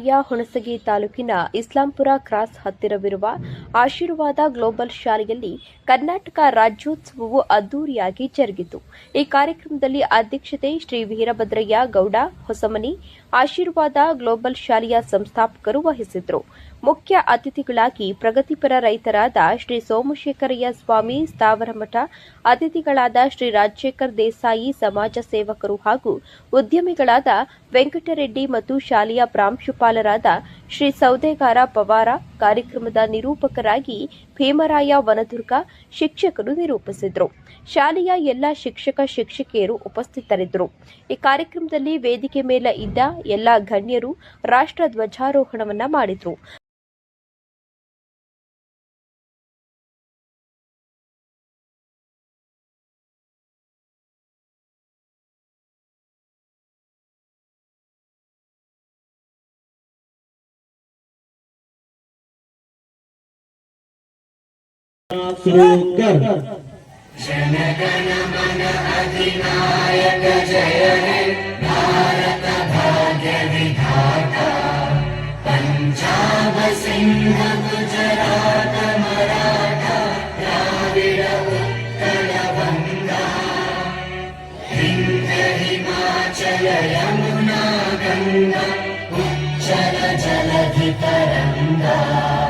ಜಿಲ್ಲೆಯ ಹುಣಸಗಿ ತಾಲೂಕಿನ ಇಸ್ಲಾಂಪುರ ಕ್ರಾಸ್ ಹತ್ತಿರವಿರುವ ಆಶೀರ್ವಾದ ಗ್ಲೋಬಲ್ ಶಾಲೆಯಲ್ಲಿ ಕರ್ನಾಟಕ ರಾಜ್ಯೋತ್ಸವವು ಅದ್ದೂರಿಯಾಗಿ ಜರುಗಿತು. ಈ ಕಾರ್ಯಕ್ರಮದಲ್ಲಿ ಅಧ್ಯಕ್ಷತೆ ಶ್ರೀ ವೀರಭದ್ರಯ್ಯ ಗೌಡ ಹೊಸಮನಿ, ಆಶೀರ್ವಾದ ಗ್ಲೋಬಲ್ ಶಾಲೆಯ ಸಂಸ್ಥಾಪಕರು ವಹಿಸಿದ್ರು ಮುಖ್ಯ ಅತಿಥಿಗಳಾಗಿ ಪ್ರಗತಿಪರ ರೈತರಾದ ಶ್ರೀ ಸೋಮಶೇಖರಯ್ಯ ಸ್ವಾಮಿ, ಸ್ಥಾವರಮಠ ಅತಿಥಿಗಳಾದ ಶ್ರೀ ರಾಜಶೇಖರ್ ದೇಸಾಯಿ ಸಮಾಜ ಸೇವಕರು ಹಾಗೂ ಉದ್ಯಮಿಗಳಾದ ವೆಂಕಟರೆಡ್ಡಿ ಮತ್ತು ಶಾಲೆಯ ಪ್ರಾಂಶುಪಾಲರಾದ ಶ್ರೀ ಸೌದೆಗಾರ ಪವಾರ ಕಾರ್ಯಕ್ರಮದ ನಿರೂಪಕರಾಗಿ ಭೀಮರಾಯ ವನದುರ್ಗ ಶಿಕ್ಷಕರು ನಿರೂಪಿಸಿದರು. ಶಾಲೆಯ ಎಲ್ಲ ಶಿಕ್ಷಕ ಶಿಕ್ಷಕಿಯರು ಉಪಸ್ಥಿತರಿದ್ದರು. ಈ ಕಾರ್ಯಕ್ರಮದಲ್ಲಿ ವೇದಿಕೆ ಮೇಲೆ ಇದ್ದ ಎಲ್ಲ ಗಣ್ಯರು ರಾಷ್ಟ್ರ ಧ್ವಜಾರೋಹಣವನ್ನ ಮಾಡಿದ್ರು. शुरू कर जनगण मन अधिनायक जय हे भारत भाग्य विधाता पंजाब सिंह गुजरात मराठा द्राविड उत्कल बंगा हिंद हिमाचल यमुना गंगा उच्चल जलधि तरंगा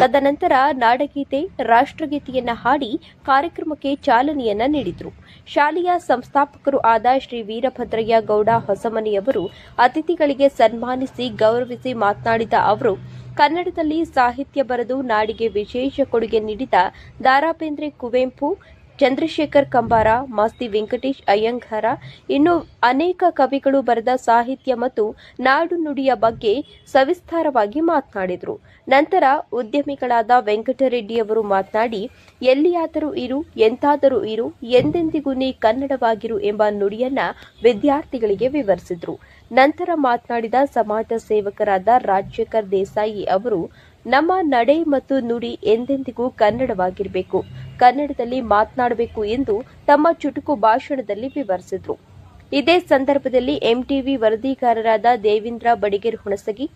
ತದನಂತರ ನಾಡಗೀತೆ, ರಾಷ್ಟ್ರಗೀತೆಯನ್ನ ಹಾಡಿ ಕಾರ್ಯಕ್ರಮಕ್ಕೆ ಚಾಲನೆಯನ್ನ ನೀಡಿದರು. ಶಾಲೆಯ ಸಂಸ್ಥಾಪಕರು ಆದ ಶ್ರೀ ವೀರಭದ್ರಯ್ಯ ಗೌಡ ಹೊಸಮನಿಯವರು ಅತಿಥಿಗಳಿಗೆ ಸನ್ಮಾನಿಸಿ ಗೌರವಿಸಿ ಮಾತನಾಡಿದ ಅವರು, ಕನ್ನಡದಲ್ಲಿ ಸಾಹಿತ್ಯ ಬರೆದು ನಾಡಿಗೆ ವಿಶೇಷ ಕೊಡುಗೆ ನೀಡಿದ ದಾರಾಬೇಂದ್ರೆ ಕುವೆಂಪು ಚಂದ್ರಶೇಖರ್ ಕಂಬಾರ, ಮಾಸ್ತಿ ವೆಂಕಟೇಶ್ ಅಯ್ಯಂಗಾರ, ಇನ್ನು ಅನೇಕ ಕವಿಗಳು ಬರೆದ ಸಾಹಿತ್ಯ ಮತ್ತು ನಾಡು ನುಡಿಯ ಬಗ್ಗೆ ಸವಿಸ್ತಾರವಾಗಿ ಮಾತನಾಡಿದರು. ನಂತರ ಉದ್ಯಮಿಗಳಾದ ವೆಂಕಟರೆಡ್ಡಿಯವರು ಮಾತನಾಡಿ, ಎಲ್ಲಿಯಾದರೂ ಇರು, ಎಂತಾದರೂ ಇರು ಎಂದೆಂದಿಗೂ ನೀ ಕನ್ನಡವಾಗಿರು ಎಂಬ ನುಡಿಯನ್ನ ವಿದ್ಯಾರ್ಥಿಗಳಿಗೆ ವಿವರಿಸಿದರು. ನಂತರ ಮಾತನಾಡಿದ ಸಮಾಜ ಸೇವಕರಾದ ರಾಜಶೇಖರ್ ದೇಸಾಯಿ ಅವರು ನಮ್ಮ ನಡೆ ಮತ್ತು ನುಡಿ ಎಂದೆಂದಿಗೂ ಕನ್ನಡವಾಗಿರಬೇಕು. ಕನ್ನಡದಲ್ಲಿ ಮಾತನಾಡಬೇಕು ಎಂದು ತಮ್ಮ ಚುಟುಕು ಭಾಷಣದಲ್ಲಿ ವಿವರಿಸಿದರು. ಇದೇ ಸಂದರ್ಭದಲ್ಲಿ ಎಂಟಿವಿ ವರದಿಗಾರರಾದ ದೇವೇಂದ್ರ ಬಡಿಗೇರ್ ಹುಣಸಗಿ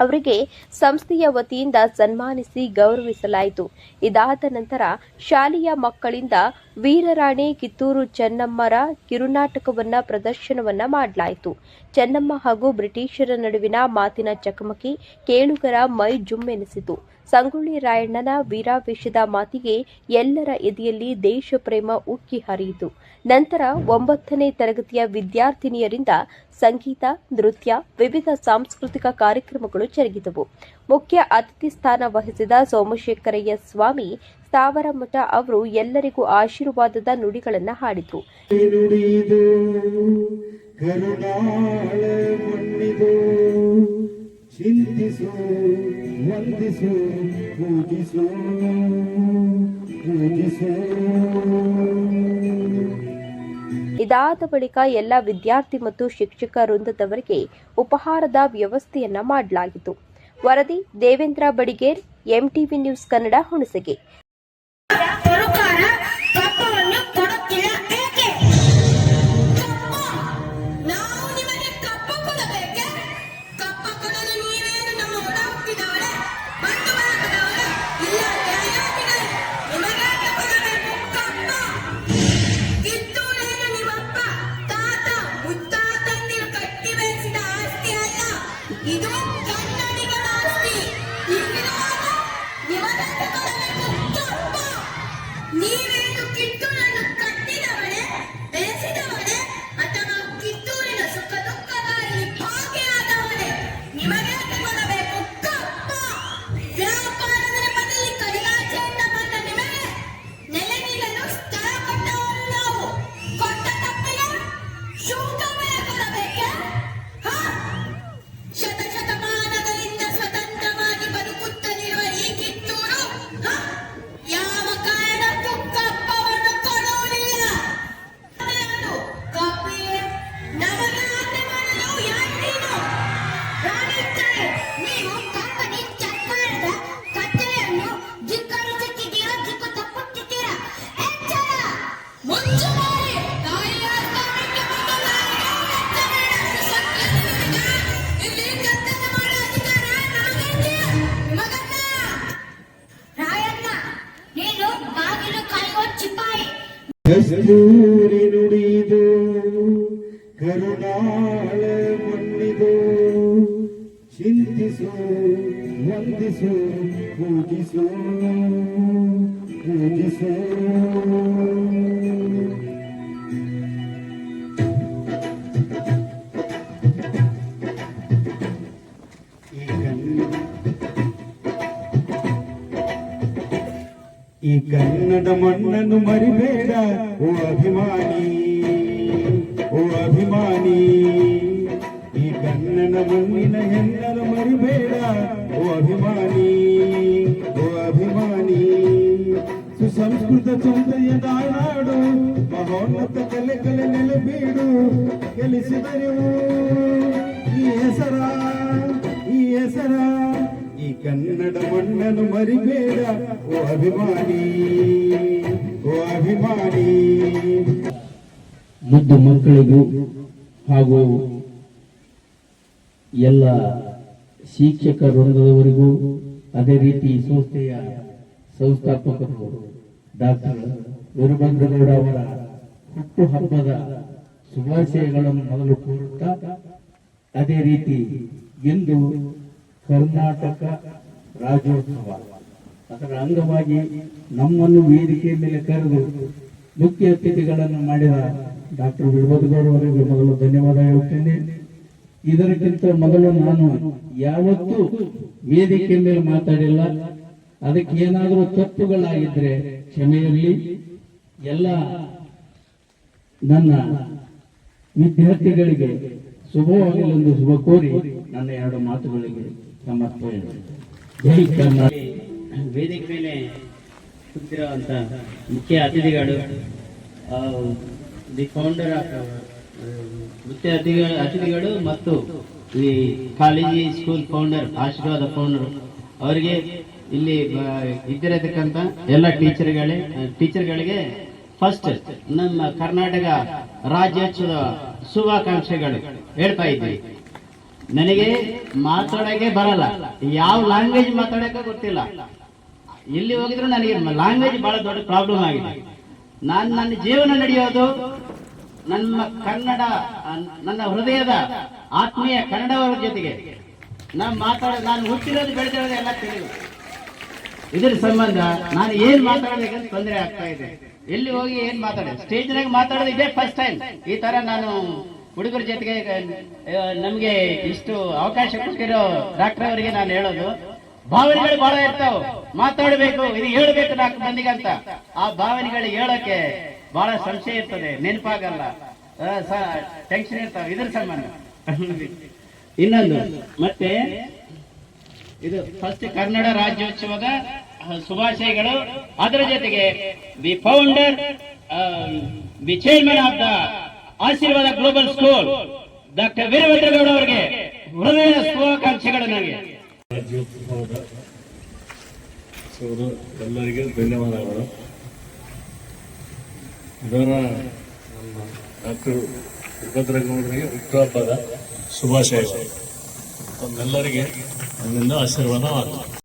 ಅವರಿಗೆ ಸಂಸ್ಥೆಯ ವತಿಯಿಂದ ಸನ್ಮಾನಿಸಿ ಗೌರವಿಸಲಾಯಿತು. ಇದಾದ ನಂತರ ಶಾಲೆಯ ಮಕ್ಕಳಿಂದ ವೀರರಾಣಿ ಕಿತ್ತೂರು ಚೆನ್ನಮ್ಮರ ಕಿರುನಾಟಕವನ್ನ ಪ್ರದರ್ಶನವನ್ನ ಮಾಡಲಾಯಿತು. ಚೆನ್ನಮ್ಮ ಹಾಗೂ ಬ್ರಿಟಿಷರ ನಡುವಿನ ಮಾತಿನ ಚಕಮಕಿ ಕೇಳುಗರ ಮೈ ಜುಮ್ಮೆನಿಸಿತು. ಸಂಗೊಳ್ಳಿ ರಾಯಣ್ಣನ ವೀರಾವೇಶದ ಮಾತಿಗೆ ಎಲ್ಲರ ಎದೆಯಲ್ಲಿ ದೇಶ ಪ್ರೇಮ ಉಕ್ಕಿ ಹರಿಯಿತು. ನಂತರ ಒಂಬತ್ತನೇ ತರಗತಿಯ ವಿದ್ಯಾರ್ಥಿನಿಯರಿಂದ ಸಂಗೀತ, ನೃತ್ಯ, ವಿವಿಧ ಸಾಂಸ್ಕೃತಿಕ ಕಾರ್ಯಕ್ರಮಗಳು ಜರುಗಿದವು. ಮುಖ್ಯ ಅತಿಥಿ ಸ್ಥಾನ ವಹಿಸಿದ ಸೋಮಶೇಖರಯ್ಯ ಸ್ವಾಮಿ ಸ್ಥಾವರಮಠ ಅವರು ಎಲ್ಲರಿಗೂ ಆಶೀರ್ವಾದದ ನುಡಿಗಳನ್ನು ಹಾಡಿದರು. ನುಡಿದು ಕರುಣಾಳ ಮಣ್ಣಿದು ಚಿಂತಿಸು ವಂದಿಸು ಪೂಜಿಸು ಪೂಜಿಸು. ಇದಾದ ಬಳಿಕ ಎಲ್ಲ ವಿದ್ಯಾರ್ಥಿ ಮತ್ತು ಶಿಕ್ಷಕ ವೃಂದದವರಿಗೆ ಉಪಹಾರದ ವ್ಯವಸ್ಥೆಯನ್ನ ಮಾಡಲಾಗಿತ್ತು. ವರದಿ ದೇವೇಂದ್ರ ಬಡಿಗೇರ್ ಎಂಟಿವಿ ನ್ಯೂಸ್ ಕನ್ನಡ ಹುಣಸಗಿ. 挑ん ಕಸ್ತೂರಿ ನುಡಿದು ಕರುಣಾಳ ಮಣ್ಣಿದು ಚಿಂತಿಸು ವಂದಿಸು ಪೂಜಿಸು ಪೂಜಿಸು. ಈ ಕನ್ನಡ ಈ ಕನ್ನಡ ಮಣ್ಣನ್ನು ಮರಿಬೇಡ. ಓ ಅಭಿಮಾನಿ ಓ ಅಭಿಮಾನಿ, ಈ ಕನ್ನಡ ಮಣ್ಣಿನ ಹೆಣ್ಣನ್ನು ಮರಿಬೇಡ. ಓ ಅಭಿಮಾನಿ ಓ ಅಭಿಮಾನಿ, ಸುಸಂಸ್ಕೃತ ಚಂದೆಯ ನಾಡು ಮಹೋನ್ನತ ಕಲೆ ಕಲೆ ನೆಲೆ ಬೀಡು ಕನ್ನಡ ಮಣ್ಣನು ಮರಿಬೇಡ. ಓ ಅಭಿಮಾನಿ ಓ ಅಭಿಮಾನಿ. ಮುದ್ದು ಮಕ್ಕಳಿಗೂ ಹಾಗೂ ಎಲ್ಲ ಶಿಕ್ಷಕ ವೃಂದದವರಿಗೂ ಅದೇ ರೀತಿ ಸಂಸ್ಥೆಯ ಸಂಸ್ಥಾಪಕರು ಡಾಕ್ಟರ್ ವೀರಭದ್ರಗೌಡ ಅವರ ಹುಟ್ಟು ಹಬ್ಬದ ಶುಭಾಶಯಗಳನ್ನು ಮೊದಲು ಕೋರುತ್ತಾ, ಅದೇ ರೀತಿ ಇಂದು ಕರ್ನಾಟಕ ರಾಜ್ಯೋತ್ಸವ. ಅದರ ಅಂಗವಾಗಿ ನಮ್ಮನ್ನು ವೇದಿಕೆ ಮೇಲೆ ಕರೆದು ಮುಖ್ಯ ಅತಿಥಿಗಳನ್ನು ಮಾಡಿದ ಡಾಕ್ಟರ್ ವೀರಭದ್ರಗೌಡ ಅವರಿಗೆ ಮೊದಲು ಧನ್ಯವಾದ ಹೇಳುತ್ತೇನೆ. ಇದಕ್ಕಿಂತ ಮೊದಲು ನಾನು ಯಾವತ್ತೂ ವೇದಿಕೆ ಮೇಲೆ ಮಾತಾಡಿಲ್ಲ. ಅದಕ್ಕೆ ಏನಾದರೂ ತಪ್ಪುಗಳಾಗಿದ್ರೆ ಕ್ಷಮೆ ಇರಲಿ ಎಲ್ಲ ನನ್ನ ವಿದ್ಯಾರ್ಥಿಗಳಿಗೆ ಶುಭವಾಗಲೆಂದು ಶುಭ ಕೋರಿ ನನ್ನ ಎರಡು ಮಾತುಗಳಿಗೆ ಕರ್ನಾಟಕ ವೇದಿಕೆ ಮೇಲೆ ಕೂತಿರುವಂತ ಮುಖ್ಯ ಅತಿಥಿಗಳು ದಿ ಫೌಂಡರ್ ಮುಖ್ಯ ಅತಿಥಿಗಳು ಅತಿಥಿಗಳು ಮತ್ತು ಈ college school founder Ashirwad founder ಅವರಿಗೆ ಇಲ್ಲಿ ಇದ್ದಿರತಕ್ಕಂತ ಎಲ್ಲ ಟೀಚರ್ಗಳೇ ಟೀಚರ್ಗಳಿಗೆ ಫಸ್ಟ್ ನಮ್ಮ ಕರ್ನಾಟಕ ರಾಜ್ಯೋತ್ಸವದ ಶುಭಾಕಾಂಕ್ಷೆಗಳು ಹೇಳ್ತಾ ಇದ್ದೀವಿ. ನನಗೆ ಮಾತಾಡಕ್ಕೆ ಬರಲ್ಲ. ಯಾವ ಲ್ಯಾಂಗ್ವೇಜ್ ಮಾತಾಡಕ್ಕೆ ಗೊತ್ತಿಲ್ಲ. ಎಲ್ಲಿ ಹೋಗಿದ್ರು ನನಗೆ ಲ್ಯಾಂಗ್ವೇಜ್ ಬಹಳ ದೊಡ್ಡ ಪ್ರಾಬ್ಲಮ್ ಆಗಿದೆ. ನಾನು ನನ್ನ ಜೀವನ ನಡೆಯೋದು ನಮ್ಮ ಕನ್ನಡ, ನನ್ನ ಹೃದಯದ ಆತ್ಮೀಯ ಕನ್ನಡವರ ಜೊತೆಗೆ. ನಾನು ಮಾತಾಡ, ನಾನು ಹುಟ್ಟಿರೋದು, ಬೆಳೆದಿರೋದು ಎಲ್ಲ ತಿಳಿದು. ಇದ್ರ ಸಂಬಂಧ ನಾನು ಏನ್ ಮಾತಾಡಬೇಕಂತ ತೊಂದರೆ ಆಗ್ತಾ ಇದೆ. ಎಲ್ಲಿ ಹೋಗಿ ಏನ್ ಮಾತಾಡ ಸ್ಟೇಜ್ನಾಗ ಮಾತಾಡೋದು ಇದೇ ಫಸ್ಟ್ ಟೈಮ್ ಈ ತರ ನಾನು ಹುಡುಗರ ಜೊತೆಗೆ ನಮ್ಗೆ ಇಷ್ಟು ಅವಕಾಶ ಕೊಟ್ಟಿರೋ ಡಾಕ್ಟರ್ ಅವರಿಗೆ ನಾನು ಹೇಳೋದು, ಭಾವನೆಗಳು ಬಹಳ ಇರ್ತಾವ. ಮಾತಾಡಬೇಕು, ಇದು ಹೇಳ್ಬೇಕು ನಾಲ್ಕು ಅಂತ. ಆ ಭಾವನೆಗಳು ಹೇಳಕ್ಕೆ ಬಹಳ ಸಂಶಯ ಇರ್ತದೆ, ನೆನಪಾಗಲ್ಲ. ಟೆನ್ಷನ್ ಇರ್ತಾವ, ಇದ್ರ ಸಂಬಂಧ. ಇನ್ನೊಂದು, ಮತ್ತೆ ಇದು ಫಸ್ಟ್ ಕನ್ನಡ ರಾಜ್ಯೋತ್ಸವದ ಶುಭಾಶಯಗಳು. ಅದರ ಜೊತೆಗೆ the founder the chairman of the Ashirwad global school doctor Veerabhadragowda ಅವರಿಗೆ ಹೃದಯ ಶುಭಾಕಾಂಕ್ಷೆಗಳು ನನಗೆ. ಎಲ್ಲರಿಗೆ ಧನ್ಯವಾದಗಳು. ಇದರ ಡಾಕ್ಟರ್ ವೀರಭದ್ರಗೌಡರಿಗೆ ಹುಟ್ಟುಹಬ್ಬದ ಶುಭಾಶಯಗಳು. ತಮ್ಮೆಲ್ಲರಿಗೆ ನನ್ನಿಂದ ಆಶೀರ್ವಾದವಾಗಲಿ.